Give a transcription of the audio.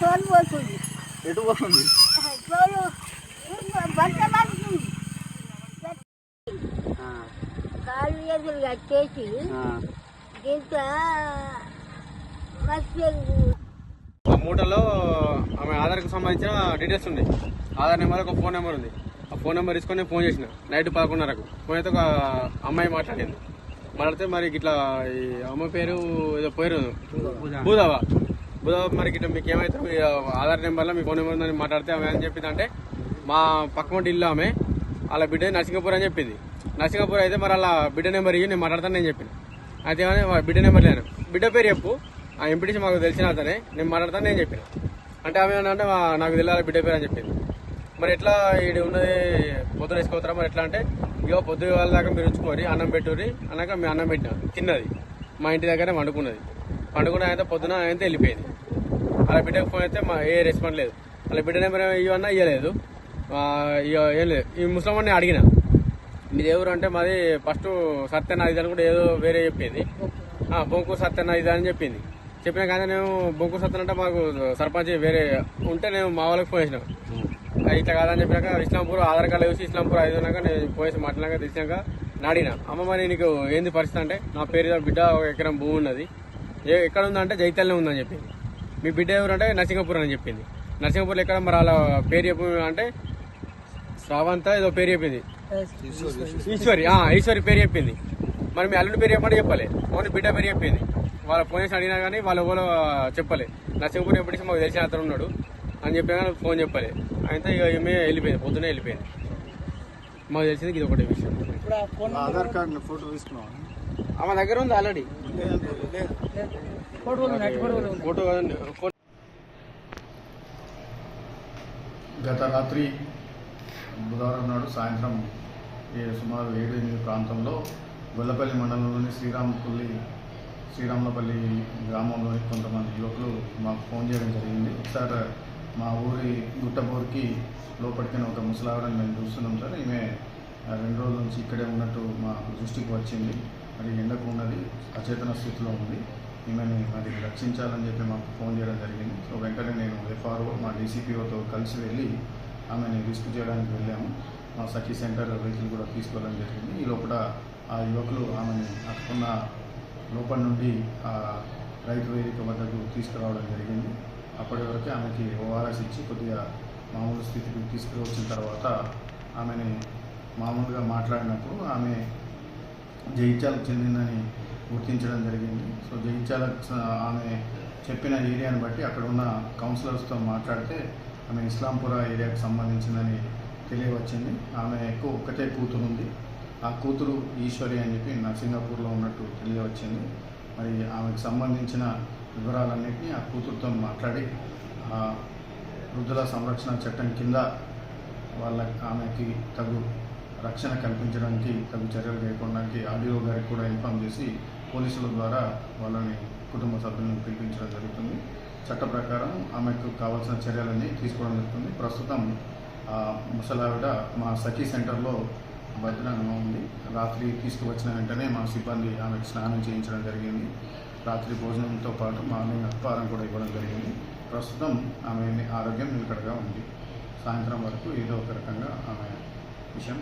తోలు పోతుంది ఎటు పోతుంది? తోలు బంట పడుతుంది కాళ్ళు ఎదురు కట్టేసి ఇంత మస్తు ఆ మూటలో ఆమె ఆధార్కి సంబంధించిన డీటెయిల్స్ ఉంది. ఆధార్ నెంబర్ ఒక ఫోన్ నెంబర్ ఉంది. ఆ ఫోన్ నెంబర్ తీసుకొని నేను ఫోన్ చేసిన. నైట్ పదకొండున్నరకు. ఫోన్ అయితే ఒక అమ్మాయి మాట్లాడింది. మాట్లాడితే మరి ఇట్లా ఈ అమ్మాయి పేరు ఏదో పేరు భూదావా? భూదావా మరి ఇట్లా మీకు ఏమైతే మీ ఆధార్ నెంబర్లో మీ ఫోన్ నెంబర్ ఉందని మాట్లాడితే ఆమె ఏం చెప్పింది అంటే మా పక్క ఇల్లు ఆమె. వాళ్ళ బిడ్డ నరసింగపూర్ అని చెప్పింది. నరసింగపూర్ అయితే మరి అలా బిడ్డ నెంబర్ ఇవ్వి నేను మాట్లాడతాను నేను చెప్పిన. అయితే ఏమని బిడ్డ నెంబర్ లేను. బిడ్డ పేరు చెప్పు. ఆ ఎంపీటీసీ మాకు తెలిసిన అతనే. నేను మాట్లాడతాను నేను చెప్పిన. అంటే ఆమె ఏమన్నా అంటే మా- నాకు తెలియాలి బిడ్డ పేరు అని చెప్పింది. మరి ఎట్లా ఇది ఉన్నది? పొద్దున వేసుకోతారా మరి ఎట్లా అంటే ఇగో పొద్దుగాల దాకా మీరు ఉంచుకోరి అన్నం పెట్టుర్రి అన్నాక మేము అన్నం పెట్టిన. తిన్నది. మా ఇంటి దగ్గర వండుకున్నది. వండుకున్న అయితే పొద్దున అయితే వెళ్ళిపోయింది. అలా బిడ్డకు ఫోన్ అయితే మా ఏ రెస్పాండ్ లేదు. అలా బిడ్డ నెంబర్ ఇవన్నా ఇవ్వలేదు ఏం లేదు. ఈ ముసలమ్మని అడిగిన. మీది ఎవరు అంటే మాది ఫస్ట్ సత్యనాథ్ అని కూడా ఏదో వేరే చెప్పింది. బొంకు బొంకు సత్యనాథ్ అని చెప్పింది. చెప్పిన కానీ నేను బొంకు సత్యన్ అంటే మాకు సర్పంచ్ వేరే ఉంటే నేను మా వాళ్ళకి ఫోన్ చేసిన. ఇట్లా కాదని చెప్పినాక ఇస్లాంపూర్ ఆధార్ కార్డు చూసి ఇస్లాంపూర్ ఐదు ఉన్నాక నేను పోయేసి మాట్లాడాక తెలిసినాక నాడిన. అమ్మ మరి నీకు ఏంది పరిస్థితి అంటే నా పేరు బిడ్డ ఒక ఎకరం భూమి ఉన్నది. ఏ ఎక్కడ ఉందంటే జైతల్నే ఉందని చెప్పింది. మీ బిడ్డ ఎవరు అంటే నరసింగపూర్ అని చెప్పింది. నరసింగపూర్లో ఎక్కడ మరి వాళ్ళ పేరు చెప్పు అంటే శ్రావంత ఏదో పేరు చెప్పింది. ఈశ్వరి ఈశ్వరి పేరు చెప్పింది. మరి మీ అల్లుడి పేరు చెప్పండి చెప్పలే. ఓన్లీ బిడ్డ పేరు చెప్పింది. వాళ్ళ ఫోన్ అడిగినా కానీ వాళ్ళ ఎవరో చెప్పలే. నరసింహపూర్ ఎప్పటికీ మాకు తెలిసిన అతను ఉన్నాడు అని చెప్పి ఫోన్ చెప్పలే. అయితే ఇక ఈమె వెళ్ళిపోయింది పొద్దునే వెళ్ళిపోయింది. మాకు తెలిసింది ఇది ఒకటే విషయం. ఆధార్ కార్డు ఫోటో తీసుకున్నావా? ఆమె దగ్గర ఉంది ఆల్రెడీ. ఫోటో గత రాత్రి బుధవారం నాడు సాయంత్రం సుమారు ఏడు ఎనిమిది ప్రాంతంలో గొల్లపల్లి మండలంలోని శ్రీరామపల్లి శ్రీరాములపల్లి గ్రామంలోని కొంతమంది యువకులు మాకు ఫోన్ చేయడం జరిగింది. సార్ మా ఊరి గుట్టబోర్కి లోపలికి ఒక ముసలావిడని మేము చూస్తున్నాం సార్. ఈమె రెండు రోజుల నుంచి ఇక్కడే ఉన్నట్టు మా దృష్టికి వచ్చింది. మరి ఎండకు ఉన్నది అచేతన స్థితిలో ఉంది. ఈమెని మరి రక్షించాలని చెప్పి మాకు ఫోన్ చేయడం జరిగింది. సో వెంటనే నేను ఎఫ్ఆర్ఓ మా డీసీపీఓతో కలిసి వెళ్ళి ఆమెని రిస్క్ చేయడానికి వెళ్ళాము. మా సఖీ సెంటర్ వెహికల్ కూడా తీసుకోవడం జరిగింది. ఈ లోపల ఆ యువకులు ఆమెని అక్కడున్న లోపల నుండి ఆ రైతు వేదిక వద్దకు తీసుకురావడం జరిగింది. అప్పటి వరకు ఆమెకి ఓఆర్ఎస్ ఇచ్చి కొద్దిగా మామూలు స్థితికి తీసుకువచ్చిన తర్వాత ఆమెని మామూలుగా మాట్లాడినప్పుడు ఆమె జగిత్యాలకు చెందిందని గుర్తించడం జరిగింది. సో జగిత్యాల ఆమె చెప్పిన ఏరియాని బట్టి అక్కడ ఉన్న కౌన్సిలర్స్తో మాట్లాడితే ఆమె ఇస్లాంపుర ఏరియాకు సంబంధించిందని తెలియవచ్చింది. ఆమె ఎక్కువ ఒక్కతే కూతురు ఉంది. ఆ కూతురు ఈశ్వరి అని చెప్పి నరసింగపూర్లో ఉన్నట్టు తెలియవచ్చింది. మరి ఆమెకు సంబంధించిన వివరాలన్నింటినీ ఆ కూతురుతో మాట్లాడి ఆ వృద్ధుల సంరక్షణ చట్టం కింద వాళ్ళ ఆమెకి తగు రక్షణ కల్పించడానికి తగు చర్యలు చేయడానికి ఆడియో గారికి కూడా ఇన్ఫామ్ చేసి పోలీసుల ద్వారా వాళ్ళని కుటుంబ సభ్యులను పిలిపించడం జరుగుతుంది. చట్ట ప్రకారం ఆమెకు కావాల్సిన చర్యలన్నీ తీసుకోవడం జరుగుతుంది. ప్రస్తుతం ముసలావిడ మా సఖీ సెంటర్లో భద్రంగా ఉంది. రాత్రి తీసుకువచ్చిన వెంటనే మా సిబ్బంది ఆమెకు స్నానం చేయించడం జరిగింది. రాత్రి భోజనంతో పాటు మార్నింగ్ అప్పారం కూడా ఇవ్వడం జరిగింది. ప్రస్తుతం ఆమె ఆరోగ్యం నిలకడగా ఉంది. సాయంత్రం వరకు ఏదో ఒక రకంగా ఆమె విషయం